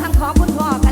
คำขอคุณพ่อ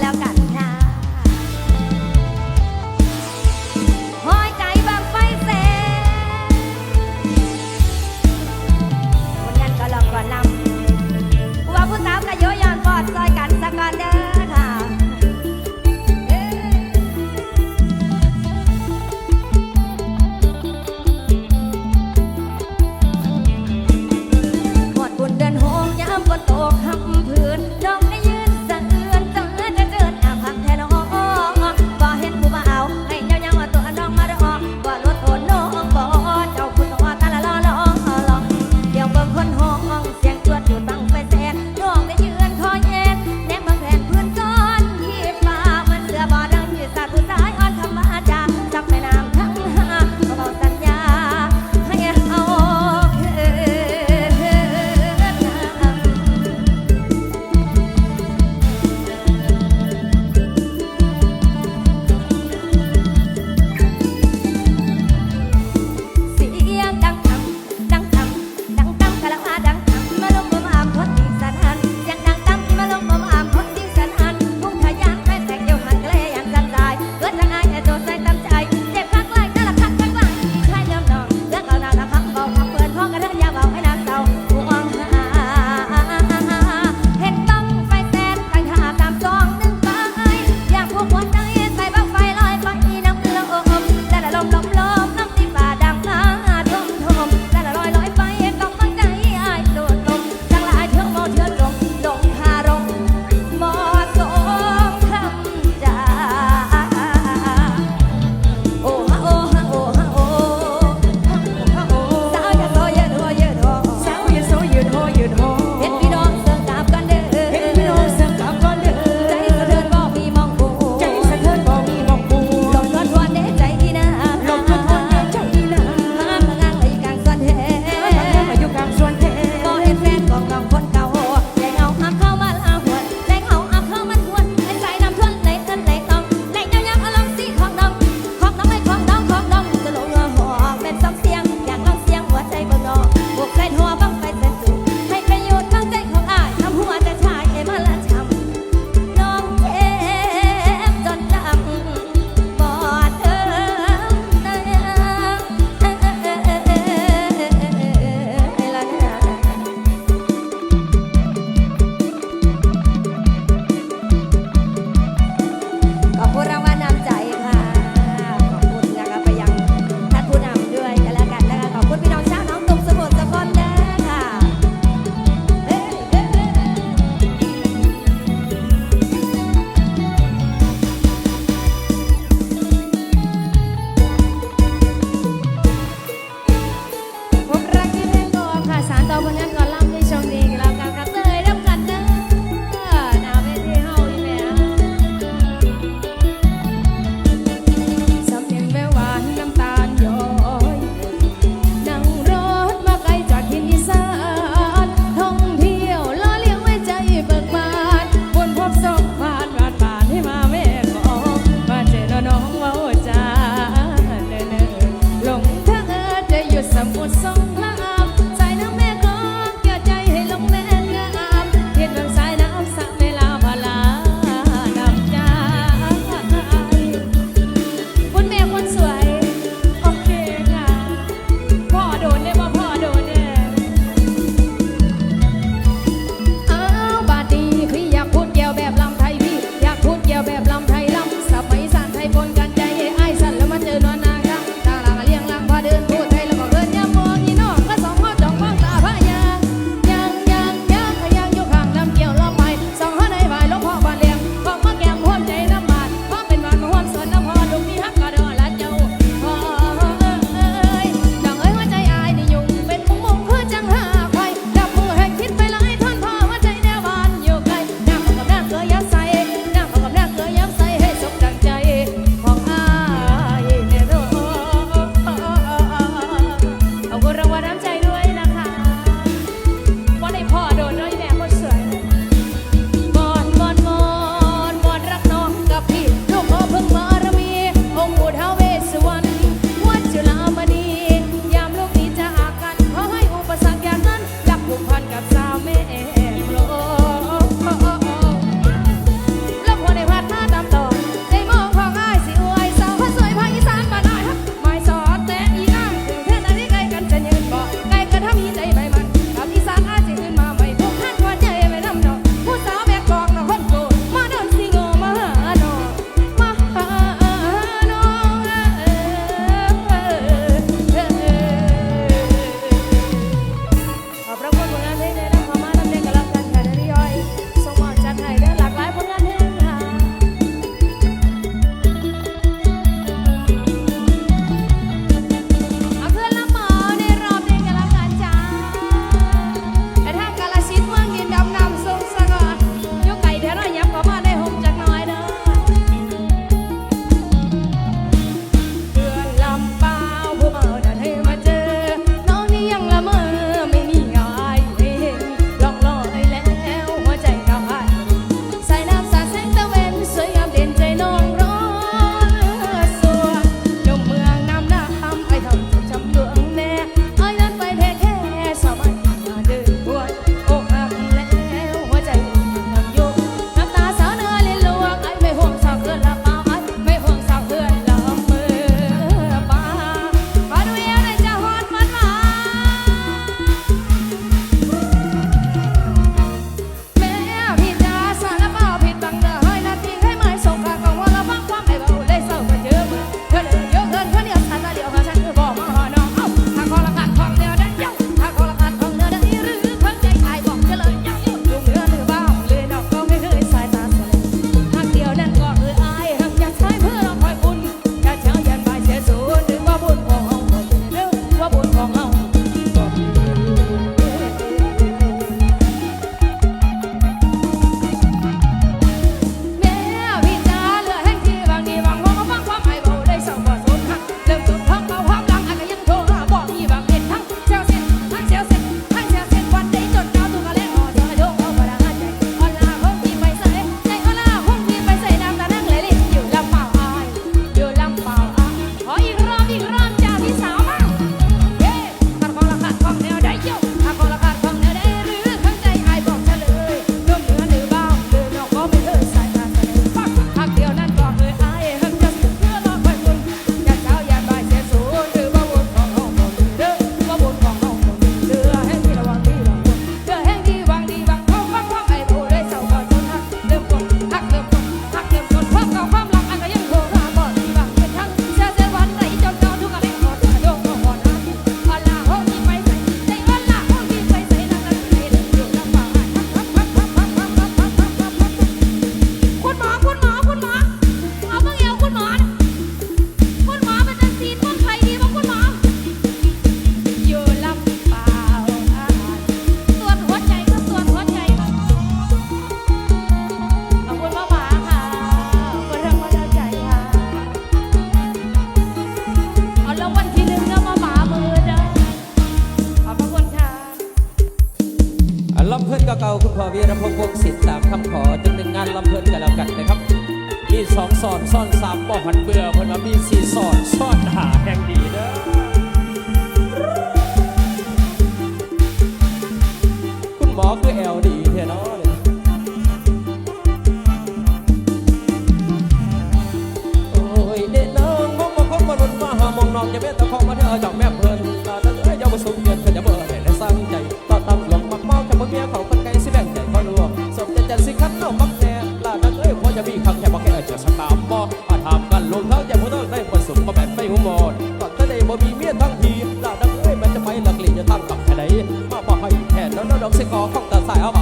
เรากสิงอของตาสายเอา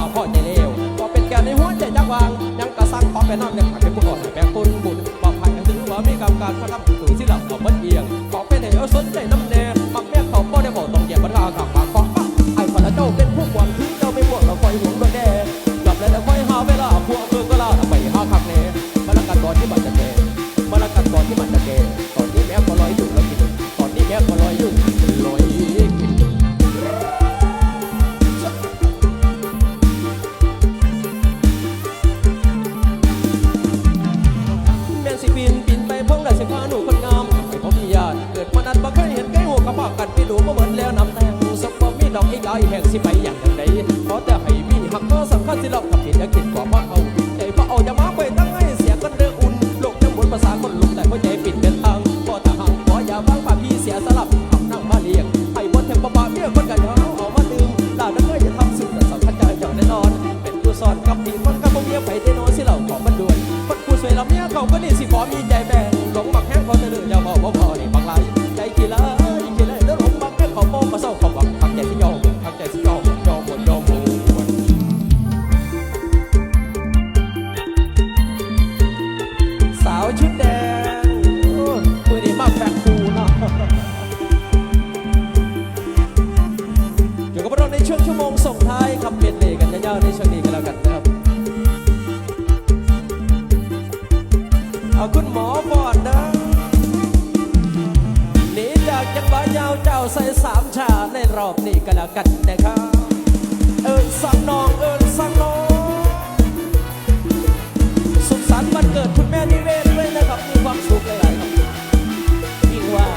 เอาคุณหมอฟอดนะหนีจากจังหวะยาวเจ้าใส่สามชาในรอบนี้ก็แล้วกันนะครับ เอิญสังนองเอิญสังนองสุขสันต์วันเกิดคุณแม่นิเวศด้วยนะครับ มีความสุขหลายๆครับยิ่งว่า